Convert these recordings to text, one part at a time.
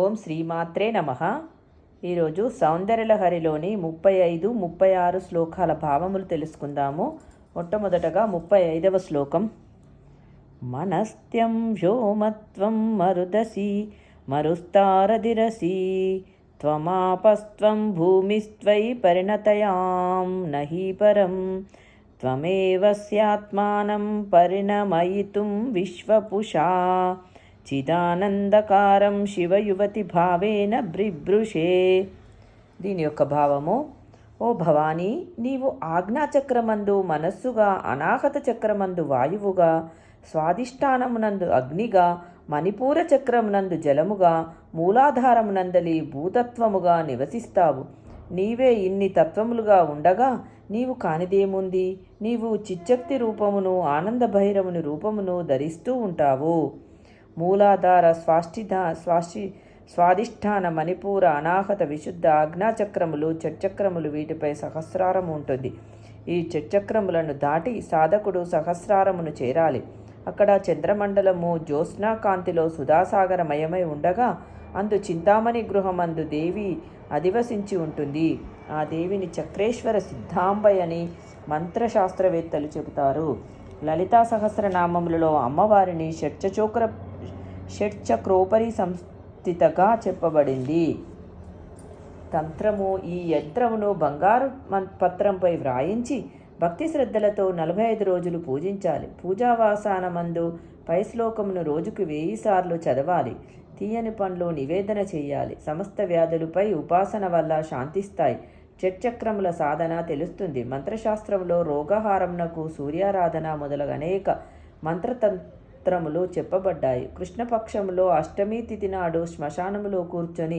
ఓం శ్రీమాత్రే నమ. ఈరోజు సౌందర్యలహరిలోని ముప్పై ఐదు ముప్పై ఆరు శ్లోకాల భావములు తెలుసుకుందాము. మొట్టమొదటగా ముప్పై ఐదవ శ్లోకం. మనస్త్యం వ్యోమత్వం మరుదసి మరుస్తారదిరసి త్వమాపస్త్వం భూమిస్త్వై పరిణతయాం నహి పరం త్వమేవ స్యాత్మానం పరిణమయితుం విశ్వపుషా. చిదానందకారం శివయువతి భావేన బ్రిభృషే దీని యొక్క భావము ఓ భవానీ నీవు ఆజ్ఞాచక్రమందు మనస్సుగా అనాహత చక్రమందు వాయువుగా స్వాధిష్టానమునందు అగ్నిగా మణిపూర చక్రమునందు జలముగా మూలాధారమునందలి భూతత్వముగా నివసిస్తావు. నీవే ఇన్ని తత్వములుగా ఉండగా నీవు కానిదేముంది? నీవు చిచ్చక్తి రూపమును ఆనంద భైరవుని రూపమును ధరిస్తూ ఉంటావు. మూలాధార స్వాష్టి స్వాష్టి స్వాధిష్టాన మణిపూర అనాహత విశుద్ధ ఆజ్ఞాచక్రములు చర్చక్రములు వీటిపై సహస్రారం ఉంటుంది. ఈ చర్చక్రములను దాటి సాధకుడు సహస్రారమును చేరాలి. అక్కడ చంద్రమండలము జ్యోత్స్నాకాంతిలో సుధాసాగరమయమై ఉండగా అందు చింతామణి గృహమందు దేవి అధివసించి ఉంటుంది. ఆ దేవిని చక్రేశ్వర సిద్ధాంబై అని మంత్రశాస్త్రవేత్తలు చెబుతారు. లలితా సహస్రనామములలో అమ్మవారిని షట్చచోక్ర షట్చక్రోపరి సంస్థితగా చెప్పబడింది. తంత్రము ఈ యంత్రమును బంగారు పత్రంపై వ్రాయించి భక్తి శ్రద్ధలతో నలభై ఐదు రోజులు పూజించాలి. పూజావాసానమందు పై శ్లోకమును రోజుకు వెయ్యి సార్లు చదవాలి. తీయని పనులు నివేదన చేయాలి. సమస్త వ్యాధులపై ఉపాసన వల్ల శాంతిస్తాయి. చక్రముల సాధన తెలుస్తుంది. మంత్రశాస్త్రంలో రోగహారంనకు సూర్యారాధన మొదలగు అనేక సూత్రములు చెప్పబడ్డాయి. కృష్ణపక్షంలో అష్టమి తిథి నాడు శ్మశానములో కూర్చొని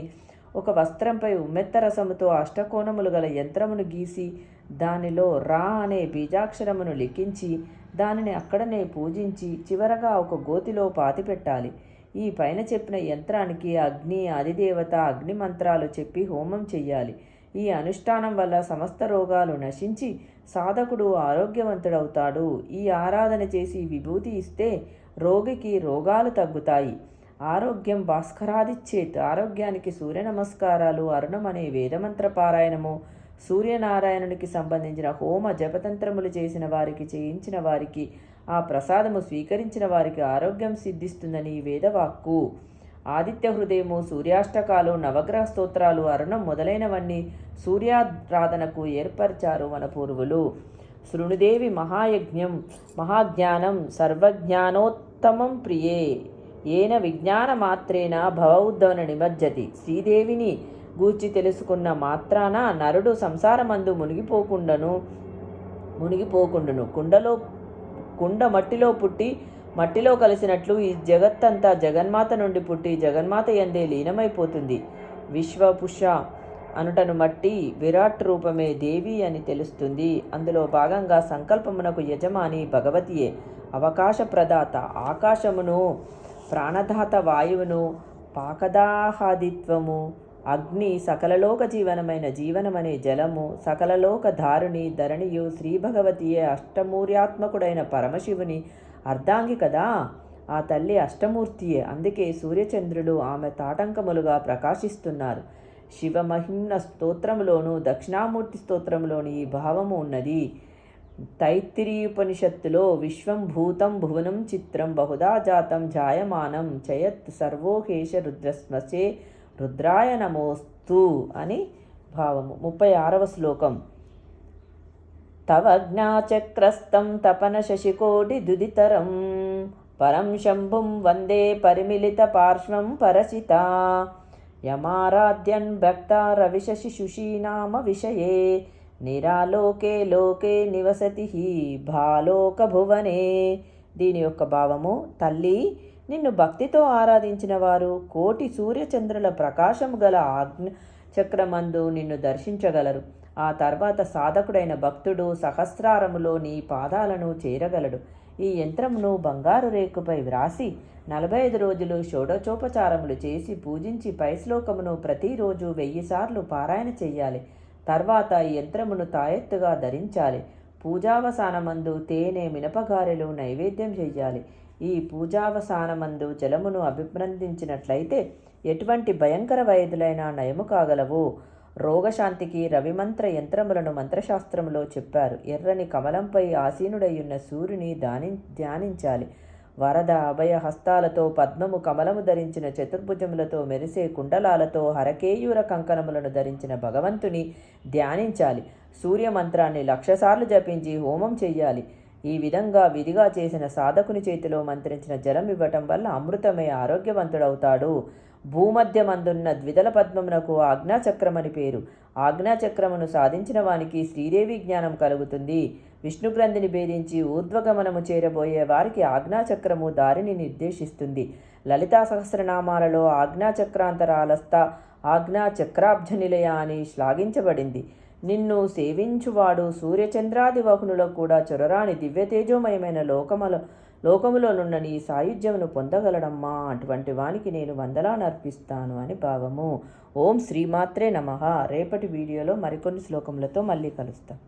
ఒక వస్త్రంపై ఉమ్మెత్త రసముతో అష్టకోణములు గల యంత్రమును గీసి దానిలో రా అనే బీజాక్షరమును లిఖించి దానిని అక్కడనే పూజించి చివరగా ఒక గోతిలో పాతిపెట్టాలి. ఈ పైన చెప్పిన యంత్రానికి అగ్ని అధిదేవత అగ్ని మంత్రాలు చెప్పి హోమం చెయ్యాలి. ఈ అనుష్ఠానం వల్ల సమస్త రోగాలు నశించి సాధకుడు ఆరోగ్యవంతుడవుతాడు. ఈ ఆరాధన చేసి విభూతి ఇస్తే రోగికి రోగాలు తగ్గుతాయి. ఆరోగ్యం భాస్కరాదిచ్చేత్. ఆరోగ్యానికి సూర్య నమస్కారాలు అరుణం అనే వేదమంత్ర పారాయణము సూర్యనారాయణునికి సంబంధించిన హోమ జపతంత్రములు చేసిన వారికి చేయించిన వారికి ఆ ప్రసాదము స్వీకరించిన వారికి ఆరోగ్యం సిద్ధిస్తుందని వేదవాక్కు. ఆదిత్య హృదయము సూర్యాష్టకాలు నవగ్రహ స్తోత్రాలు అరుణం మొదలైనవన్నీ సూర్యారాధనకు ఏర్పరిచారు మన పూర్వులు శృణుదేవి మహాయజ్ఞం మహాజ్ఞానం సర్వజ్ఞానోత్తమం ప్రియే. ఏన విజ్ఞాన మాత్రేన భవౌద్ధవన నిమజ్జతి. శ్రీదేవిని గూర్చి తెలుసుకున్న మాత్రాన నరుడు సంసారమందు మునిగిపోకుండాను మునిగిపోకుండును. కుండలో కుండ మట్టిలో పుట్టి మట్టిలో కలిసినట్లు ఈ జగత్తంతా జగన్మాత నుండి పుట్టి జగన్మాత ఎందే లీనమైపోతుంది. విశ్వపుష అనుటను మట్టి విరాట్ రూపమే దేవి అని తెలుస్తుంది. అందులో భాగంగా సంకల్పమునకు యజమాని భగవతియే. అవకాశ ప్రదాత ఆకాశమును ప్రాణదాత వాయువును పాకదాహాదిత్వము అగ్ని సకలలోక జీవనమైన జీవనమనే జలము సకలలోక ధారుణి ధరణియు శ్రీ భగవతియే అష్టమూర్యాత్మకుడైన పరమశివుని అర్ధాంగి కదా? ఆ తల్లి అష్టమూర్తియే. అందుకే సూర్యచంద్రులు ఆమె తాటంకములుగా ప్రకాశిస్తున్నారు. శివమహిమ్న స్తోత్రంలోను దక్షిణామూర్తి స్తోత్రములోని ఈ భావము ఉన్నది. తైత్తిరీయుపనిషత్తులో విశ్వం భూతం భువనం చిత్రం బహుదా జాతం జాయమానం చయత్ సర్వోహేష రుద్రస్మసే రుద్రాయ నమోస్తు అని భావము. ముప్పై ఆరవ శ్లోకం. తవ జ్ఞాచక్రస్తం తపన శశికోటి దుదితరం. పరం శంభుం వందే పరిమిళిత పార్శ్వం పరచిత. యమారాధ్యన్ భక్త రవిశశి విషయే. నిరాలోకే లోకే నివసతి భాలోక భువనే. దీని యొక్క భావము తల్లి నిన్ను భక్తితో ఆరాధించిన వారు కోటి సూర్యచంద్రుల ప్రకాశము గల ఆజ్ఞ చక్రమందు నిన్ను దర్శించగలరు. ఆ తర్వాత సాధకుడైన భక్తుడు సహస్రారములో నీ పాదాలను చేరగలడు. ఈ యంత్రమును బంగారు రేకుపై వ్రాసి నలభై ఐదు రోజులు షోడచోపచారములు చేసి పూజించి పై శ్లోకమును ప్రతిరోజు వెయ్యిసార్లు పారాయణ చెయ్యాలి. తర్వాత ఈ యంత్రమును తాయెత్తుగా ధరించాలి. పూజావసానమందు తేనె మినపగారెలు నైవేద్యం చెయ్యాలి. ఈ పూజావసానమందు జలమును అభిప్రందించినట్లయితే ఎటువంటి భయంకర వ్యాధులైనా నయము కాగలవు. రోగశాంతికి రవిమంత్ర యంత్రములను మంత్రశాస్త్రములో చెప్పారు. ఎర్రని కమలంపై ఆసీనుడయ్యున్న సూర్యుని దాని ధ్యానించాలి. వరద అభయ హస్తాలతో పద్మము కమలము ధరించిన చతుర్భుజములతో మెరిసే కుండలాలతో హరకేయూర కంకణములను ధరించిన భగవంతుని ధ్యానించాలి. సూర్య మంత్రాన్ని లక్షసార్లు జపించి హోమం చెయ్యాలి. ఈ విధంగా విధిగా చేసిన సాధకుని చేతిలో మంత్రించిన జలం ఇవ్వటం వల్ల అమృతమై ఆరోగ్యవంతుడవుతాడు. భూమధ్యమందున్న ద్విదల పద్మమునకు ఆజ్ఞాచక్రమని పేరు. ఆజ్ఞాచక్రమును సాధించిన వానికి శ్రీదేవి జ్ఞానం కలుగుతుంది. విష్ణుగ్రంథిని భేదించి ఊర్ధ్వగమనము చేరబోయే వారికి ఆజ్ఞాచక్రము దారిని నిర్దేశిస్తుంది. లలితా సహస్రనామాలలో ఆజ్ఞాచక్రాంతరాలస్త ఆజ్ఞాచక్రాబ్జ నిలయ అని శ్లాఘించబడింది. నిన్ను సేవించువాడు సూర్యచంద్రాది వహునులకు కూడా చొరరాని దివ్యతేజోమయమైన లోకముల లోకములోనున్న నీ సాయుధ్యమును పొందగలడమ్మా. అటువంటి వానికి నేను వందలానర్పిస్తాను అని భావము. ఓం శ్రీమాత్రే నమ. రేపటి వీడియోలో మరికొన్ని శ్లోకములతో మళ్ళీ కలుస్తాం.